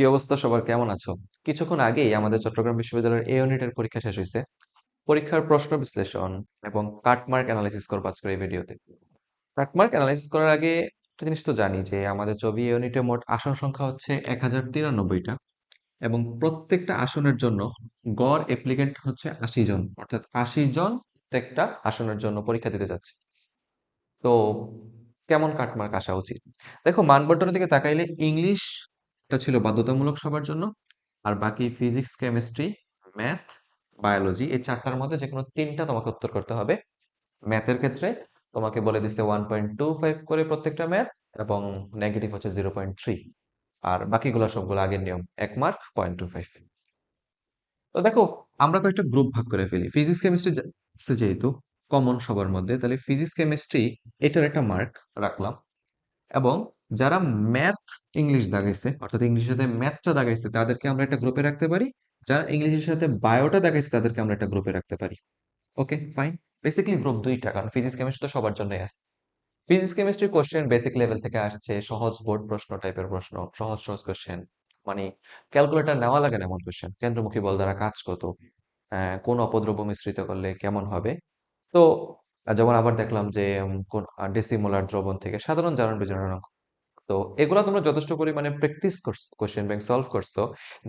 কি অবস্থা? সবার কেমন আছো? কিছুক্ষণ আগেই আমাদের চট্টগ্রাম বিশ্ববিদ্যালয়ের এ ইউনিটের পরীক্ষা শেষ হয়েছে পরীক্ষার প্রশ্ন বিশ্লেষণ এবং কাটমার্ক অ্যানালাইসিস করব আজকের এই ভিডিওতে। কাটমার্ক অ্যানালাইসিস করার আগে একটা জিনিস তো জানি যে আমাদের চবি ইউনিটে মোট আসন সংখ্যা হচ্ছে এক হাজার তিরানব্বইটা এবং প্রত্যেকটা আসনের জন্য গড় অ্যাপ্লিকেন্ট হচ্ছে আশি জন। অর্থাৎ আশি জন প্রত্যেকটা আসনের জন্য পরীক্ষা দিতে যাচ্ছে। তো কেমন কাটমার্ক আসা উচিত? দেখো, মানবন্টনের দিকে তাকাইলে ইংলিশ এটা ছিল বাধ্যতামূলক সবার জন্য, আর বাকি ফিজিক্স কেমিস্ট্রি ম্যাথ বায়োলজি এই চারটার মধ্যে যে কোনো তিনটা তোমাকে উত্তর করতে হবে। ম্যাথের ক্ষেত্রে তোমাকে বলে দিচ্ছে ওয়ান পয়েন্ট টু ফাইভ করে প্রত্যেকটা ম্যাথ এবং নেগেটিভ হচ্ছে জিরো পয়েন্ট থ্রি আর বাকিগুলো সবগুলো আগের নিয়ম, এক মার্ক পয়েন্ট টু ফাইভ তো দেখো, আমরা কয়েকটা গ্রুপ ভাগ করে ফেলি। ফিজিক্স কেমিস্ট্রি যেহেতু কমন সবার মধ্যে, তাহলে ফিজিক্স কেমিস্ট্রি এটার একটা মার্ক রাখলাম এবং যারা ম্যাথ ইংলিশ দাগাইছে, অর্থাৎ ইংলিশের সাথে ম্যাথটা দাগাইছে, তাদেরকে আমরা একটা গ্রুপে রাখতে পারি। যারা ইংলিশের সাথে বায়োটা দাগাইছে, তাদেরকে আমরা একটা গ্রুপে রাখতে পারি। ওকে ফাইন বেসিক্যালি গ্রুপ দুইটা, কারণ ফিজিক্স কেমিস্ট্রি তো সবার জন্যই আছে। Physics chemistry question basic level থেকে আসছে, সহজ বোর্ড প্রশ্ন টাইপের প্রশ্ন, সহজ সহজ কোশ্চেন মানে ক্যালকুলেটর নেওয়া লাগে না এমন কোশ্চেন কেন্দ্রমুখী বল দ্বারা কাজ কত? কোন অপদ্রব্য মিশ্রিত করলে কেমন হবে? তো, যেমন আবার দেখলাম যে কোন ডেসিমোলার দ্রবণ থেকে সাধারণ জারণ বিজারণ তো এগুলো তোমরা যথেষ্ট পরিমাণে প্র্যাকটিস করছ কোশ্চেন ব্যাংক সলভ করছ।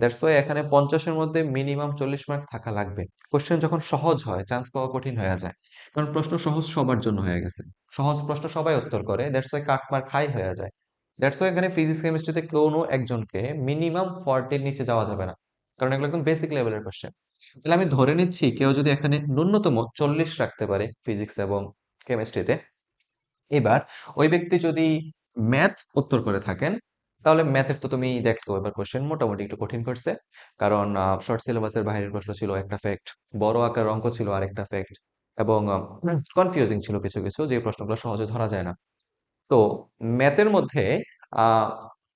দ্যাটস ওয়াই এখানে পঞ্চাশের মধ্যে মিনিমাম চল্লিশ মার্ক থাকা লাগবে। কোশ্চেন যখন সহজ হয় চান্স পাওয়া কঠিন হয়ে যায়। কারণ প্রশ্ন সহজ সবার জন্য হয়ে গেছে। সহজ প্রশ্ন সবাই উত্তর করে that's why cut mark high হয়ে যায়। দ্যাটস ওয়াই এখানে ফিজিক্স কেমিস্ট্রিতে কোনো একজনকে মিনিমাম ফর্টির নিচে যাওয়া যাবে না। কারণ এগুলো একদম বেসিক লেভেলের কোশ্চেন তাহলে আমি ধরে নিচ্ছি, কেউ যদি এখানে ন্যূনতম চল্লিশ রাখতে পারে ফিজিক্স এবং কেমিস্ট্রিতে এবার ওই ব্যক্তি যদি ম্যাথ উত্তর করে থাকেন, তাহলে ম্যাথের তো তুমি দেখছ, এবার কোশ্চেন মোটামুটি একটু কঠিন করছে। কারণ শর্ট সিলেবাসের বাইরের প্রশ্ন ছিল একটা ফ্যাক্ট বড় আকার অঙ্ক ছিল আরেকটা ফ্যাক্ট এবং কনফিউজিং ছিল কিছু কিছু, যে প্রশ্নগুলো সহজে ধরা যায় না। তো ম্যাথের মধ্যে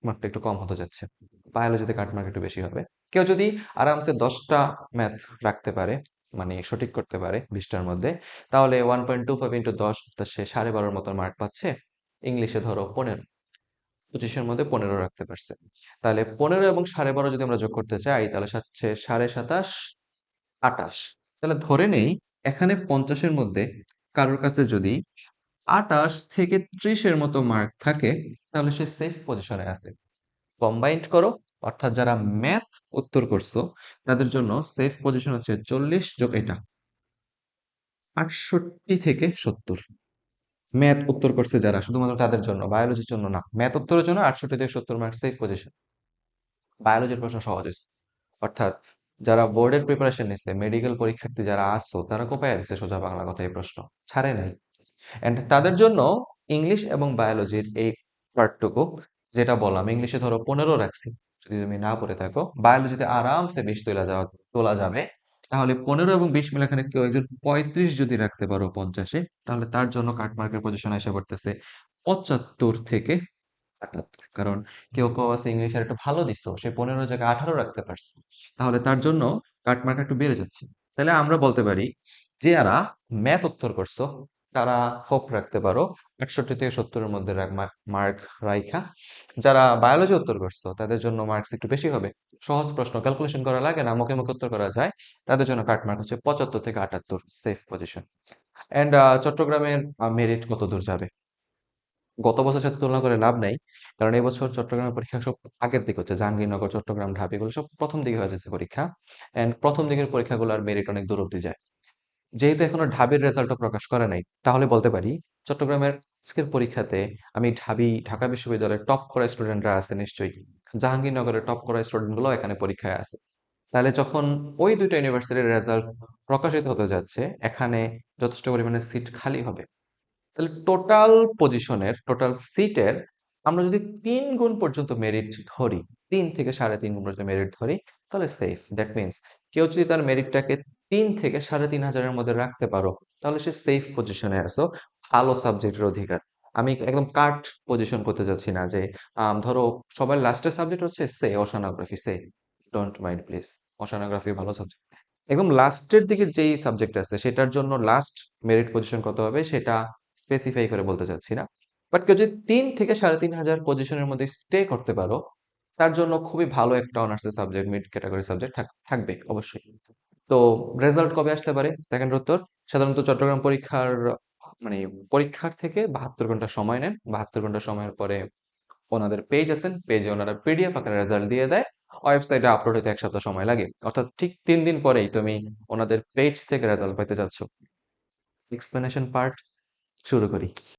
মার্কটা একটু কম হতে যাচ্ছে। বায়োলজিতে কাট মার্ক একটু বেশি হবে। কেউ যদি আরামসে দশটা ম্যাথ রাখতে পারে মানে সঠিক করতে পারে, বিশটার মধ্যে, তাহলে one point two five into দশ সে সাড়ে বারোর মতো মার্ক পাচ্ছে। ইংলিশে ধরো পনেরো। পঁচিশের মধ্যে পনেরো রাখতে পারছে। তাহলে পনেরো এবং সাড়ে বারো যদি আমরা যোগ করতে চাই, তাহলে হচ্ছে সাড়ে সাতাশ, আটাশ। তাহলে ধরে নেই, এখানে পঞ্চাশের মধ্যে কারোর কাছে যদি আটাশ থেকে ত্রিশের মতো মার্ক থাকে, তাহলে সে সেফ পজিশনে আছে। কম্বাইন্ড করো, অর্থাৎ যারা ম্যাথ উত্তর করছ, তাদের জন্য সেফ পজিশন হচ্ছে চল্লিশ যোগ এটা, আটষট্টি থেকে সত্তর। ম্যাথ উত্তর করছে যারা, শুধুমাত্র তাদের জন্য বায়োলজির জন্য না। ম্যাথ উত্তরের জন্য আটষট্টি থেকে সত্তর মার্ক সেফ পজিশন বায়োলজির প্রশ্ন সহজ হয়েছে। অর্থাৎ যারা বোর্ডের প্রিপারেশন নিচ্ছে মেডিকেল পরীক্ষার্থী যারা আসছো তারা কোপায় দিচ্ছে সোজা বাংলা কথা এই প্রশ্ন? ছাড়ে নাই। এন্ড তাদের জন্য ইংলিশ এবং বায়োলজির এই পার্টটুকু যেটা বললাম ইংলিশে ধরো পনেরো রাখছি। যদি তুমি না পড়ে থাকো বায়োলজিতে আরামসে বিশ তোলা যাওয়া, তোলা যাবে। তাহলে পনেরো এবং বিশ মিলে এখানে কেউ একজন পঁয়ত্রিশ যদি রাখতে পারো পঞ্চাশে, তাহলে তার জন্য কাটমার্কের পজিশন এসে পড়তেছে পঁচাত্তর থেকে আটাত্তর। কারণ কেউ কেউ আছে ইংলিশের একটু ভালো দিছো, সে পনেরো জায়গায় আঠারো রাখতে পারছে। তাহলে তার জন্য কাটমার্ক একটু বেড়ে যাচ্ছে। তাহলে আমরা বলতে পারি যে, যারা ম্যাথ উত্তর করছ তারা হোপ রাখতে পারো। আটষট্টি থেকে সত্তরের মধ্যে মার্ক রাইখা। যারা বায়োলজি উত্তর করছ, তাদের জন্য মার্কস একটু বেশি হবে। সহজ প্রশ্ন ক্যালকুলেশন করা লাগে না, মুখে মুখে উত্তর করা যায়। তাদের জন্য কাট মার্ক হচ্ছে পঁচাত্তর থেকে আটাত্তর সেফ পজিশন এন্ড চট্টগ্রামের মেরিট কত দূর যাবে? গত বছরের সাথে তুলনা করে লাভ নাই। কারণ এবছর চট্টগ্রামের পরীক্ষা সব আগের দিকে হচ্ছে। জাহাঙ্গীরনগর, চট্টগ্রাম, ঢাবি, এগুলো সব প্রথম দিকে হয়ে যাচ্ছে পরীক্ষা। এন্ড প্রথম দিকের পরীক্ষাগুলো আর মেরিট অনেক দূর অব্দি যায়। যেহেতু এখনও ঢাবির রেজাল্টও প্রকাশ করে নাই, তাহলে বলতে পারি চট্টগ্রামের আজকের পরীক্ষাতে আমি ঢাবি, ঢাকা বিশ্ববিদ্যালয়ের টপ করা স্টুডেন্টরা আছে নিশ্চয়ই। জাহাঙ্গীরনগরের টপ করা স্টুডেন্টগুলো এখানে পরীক্ষায় আছে। তাহলে যখন ওই দুইটা ইউনিভার্সিটির রেজাল্ট প্রকাশিত হতে যাচ্ছে, এখানে যথেষ্ট পরিমাণে সিট খালি হবে। তাহলে টোটাল পজিশনের টোটাল সিটের আমরা যদি তিন গুণ পর্যন্ত মেরিট ধরি, তিন থেকে সাড়ে তিন গুণ পর্যন্ত মেরিট ধরি, তাহলে সেফ দ্যাট মিনস কেউ যদি তার মেরিটটাকে তিন থেকে সাড়ে তিন হাজারের মধ্যে রাখতে পারো। তাহলে সে সেফ পজিশনে আসো ভালো সাবজেক্টের অধিকার। আমি একদম কাট পজিশন করতে যাচ্ছি না যে ধরো সবার লাস্টের সাবজেক্ট হচ্ছে সে ওশানোগ্রাফি সে ডোন্ট মাইন্ড প্লিজ ওশানোগ্রাফি ভালো সাবজেক্ট একদম লাস্টের দিকের যেই সাবজেক্ট আছে, সেটার জন্য লাস্ট মেরিট পজিশন কত হবে সেটা স্পেসিফাই করে বলতে চাচ্ছি না। বাট কেউ যদি তিন থেকে সাড়ে তিন হাজার পজিশনের মধ্যে স্টে করতে পারো, তার জন্য খুবই ভালো একটা অনার্সের সাবজেক্ট মিড ক্যাটাগরি সাবজেক্ট থাকবে, অবশ্যই। তো রেজাল্ট কবে আসতে পারে? সেকেন্ড উত্তর। সাধারণত চট্টগ্রাম পরীক্ষার মানে পরীক্ষার থেকে বাহাত্তর ঘণ্টা সময় নেন। বাহাত্তর ঘণ্টা সময়ের পরে ওনাদের পেজ আছেন পেজে ওনারা পিডিএফ আকারে রেজাল্ট দিয়ে দেয়। ওয়েবসাইটে আপলোড হতে এক সপ্তাহ সময় লাগে। অর্থাৎ ঠিক তিন দিন পরেই তুমি ওনাদের পেজ থেকে রেজাল্ট পেতে যাচ্ছ এক্সপ্লেনেশন পার্ট শুরু করি।